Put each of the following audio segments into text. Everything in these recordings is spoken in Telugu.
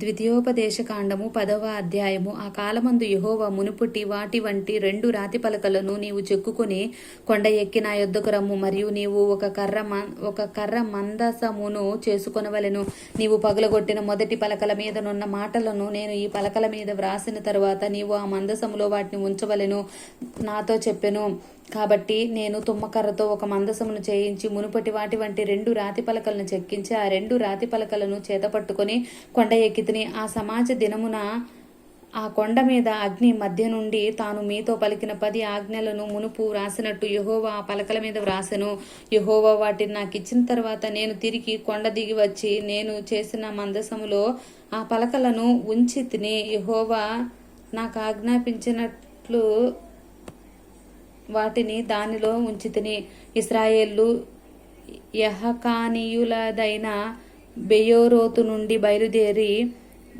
ద్వితీయోపదేశకాండము పదవ అధ్యాయము. ఆ కాలమందు యహోవ మునుపుటి వాటి వంటి రెండు రాతి పలకలను నీవు చెక్కుకొని కొండ ఎక్కి నా యొద్దకు రమ్ము మరియు నీవు ఒక కర్ర ఒక కర్ర మందసమును చేసుకొనవలెను. నీవు పగలగొట్టిన మొదటి పలకల మీదనున్న మాటలను నేను ఈ పలకల మీద వ్రాసిన తరువాత నీవు ఆ మందసములో వాటిని ఉంచవలెను నాతో చెప్పెను. కాబట్టి నేను తుమ్మకర్రతో ఒక మందసమును చేయించి మునుపటి వాటి వంటి రెండు రాతి పలకలను చెక్కించి ఆ రెండు రాతి పలకలను చేతపట్టుకొని కొండ ఎక్కి ఎక్కితిని ఆ సమాజ దినమున ఆ కొండ మీద అగ్ని మధ్య నుండి తాను మీతో పలికిన పది ఆజ్ఞలను మునుపు వ్రాసినట్టు యహోవా ఆ పలకల మీద వ్రాసెను. యహోవా వాటిని నాకు ఇచ్చిన తర్వాత నేను తిరిగి కొండ దిగి వచ్చి నేను చేసిన మందసములో ఆ పలకలను ఉంచి తిని యహోవా నాకు ఆజ్ఞాపించినట్లు వాటిని దానిలో ఉంచితిని ఇస్రాయేళ్ళు యహకానీయులదైన బెయోరోతు నుండి బయలుదేరి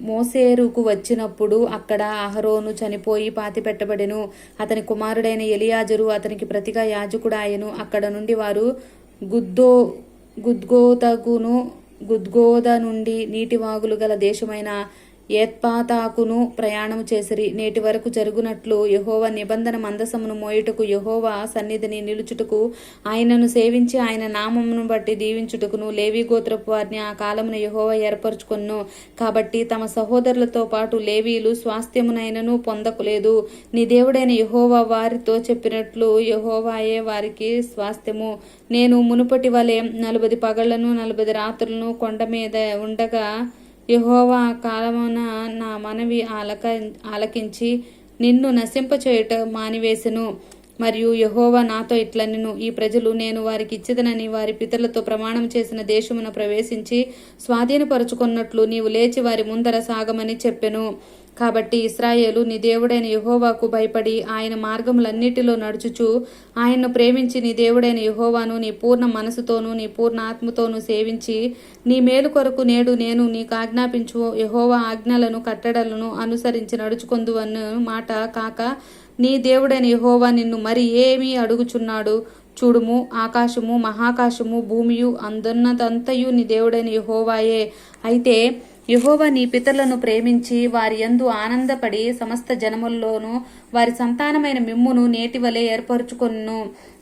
మోసేరుకు వచ్చినప్పుడు అక్కడ అహరోను చనిపోయి పాతిపెట్టబడెను అతని కుమారుడైన ఎలియాజరు అతనికి ప్రతిగా యాజకుడాయను. అక్కడ నుండి వారు గుద్దో గుద్గోతగును గుద్గోద నుండి నీటివాగులు గల దేశమైన ఏత్పాతాకును ప్రయాణము చేసిరి. నేటి వరకు జరుగునట్లు యహోవ నిబంధన మందసమును మోయుటకు యహోవ సన్నిధిని నిలుచుటకు ఆయనను సేవించి ఆయన నామమును బట్టి దీవించుటకును లేవి గోత్రపు వారిని ఆ కాలమున యహోవ ఏర్పరచుకొను కాబట్టి తమ సహోదరులతో పాటు లేవీలు స్వాస్థ్యమునైనను పొందకులేదు. నీ దేవుడైన యహోవ వారితో చెప్పినట్లు యహోవాయే వారికి స్వాస్థ్యము. నేను మునుపటి వలె నలుబది పగళ్ళను నలుబది రాత్రులను కొండ మీద ఉండగా యహోవా కాలమున నా మనవి ఆలక ఆలకించి నిన్ను నశింపచేయుట మానివేసెను. మరియు యహోవా నాతో ఇట్లనెను ఈ ప్రజలు నేను వారికి ఇచ్చదనని వారి పితరులతో ప్రమాణం చేసిన దేశమున ప్రవేశించి స్వాధీనపరుచుకున్నట్లు నీవు లేచి వారి ముందర సాగమని చెప్పెను. కాబట్టి ఇస్రాయేలు నీ దేవుడైన యహోవాకు భయపడి ఆయన మార్గములన్నిటిలో నడుచుచు ఆయన్ను ప్రేమించి నీ దేవుడైన యహోవాను నీ పూర్ణ మనసుతోనూ నీ పూర్ణ ఆత్మతోనూ సేవించి నీ మేలు కొరకు నేడు నేను నీకు ఆజ్ఞాపించు యహోవా ఆజ్ఞలను కట్టడలను అనుసరించి నడుచుకొందువన్న మాట కాక నీ దేవుడైన యహోవా నిన్ను మరి ఏమీ అడుగుచున్నాడు? చూడుము ఆకాశము మహాకాశము భూమియు అందున్నదంతయు నీ దేవుడైన యహోవాయే. అయితే యహోవా నీ పితరులను ప్రేమించి వారి యందు ఆనందపడి సమస్త జనముల్లోనూ వారి సంతానమైన మిమ్మును నేటి వలె ఏర్పరచుకొను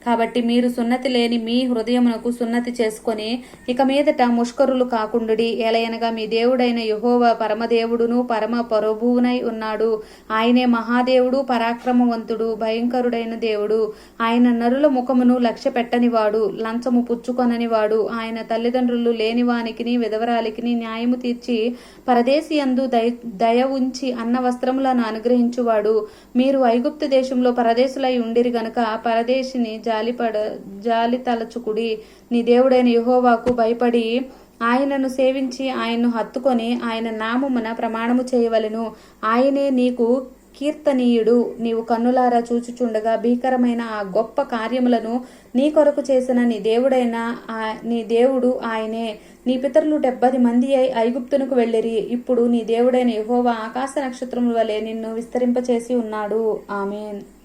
కాబట్టి మీరు సున్నతి లేని మీ హృదయమునకు సున్నతి చేసుకొని ఇక మీదట ముష్కరులు కాకుండుడి. ఎలయనగా మీ దేవుడైన యహోవ పరమదేవుడును పరమ ప్రభువునై ఉన్నాడు. ఆయనే మహాదేవుడు పరాక్రమవంతుడు భయంకరుడైన దేవుడు. ఆయన నరుల ముఖమును లక్ష్య పెట్టనివాడు లంచము పుచ్చుకొననివాడు. ఆయన తల్లిదండ్రులు లేనివానికిని విధవరాలికిని న్యాయము తీర్చి పరదేశి అందు దయ దయ ఉంచి అన్న వస్త్రములను అనుగ్రహించువాడు. మీరు ఐగుప్తు దేశంలో పరదేశులై ఉండిరి గనుక పరదేశిని జాలిపడ జాలి తలచుకుడి. నీ దేవుడైన యహోవాకు భయపడి ఆయనను సేవించి ఆయన్ను హత్తుకొని ఆయన నామమున ప్రమాణము చేయవలెను. ఆయనే నీకు కీర్తనీయుడు. నీవు కన్నులారా చూచుచుండగా భీకరమైన ఆ గొప్ప కార్యములను నీ కొరకు చేసిన నీ దేవుడైన నీ దేవుడు ఆయనే. నీ పితరులు డెబ్బది మంది అయి ఐగుప్తునకు వెళ్ళిరి. ఇప్పుడు నీ దేవుడైన యహోవా ఆకాశ నక్షత్రముల వలె నిన్ను విస్తరింపచేసి ఉన్నాడు. ఆమెన్.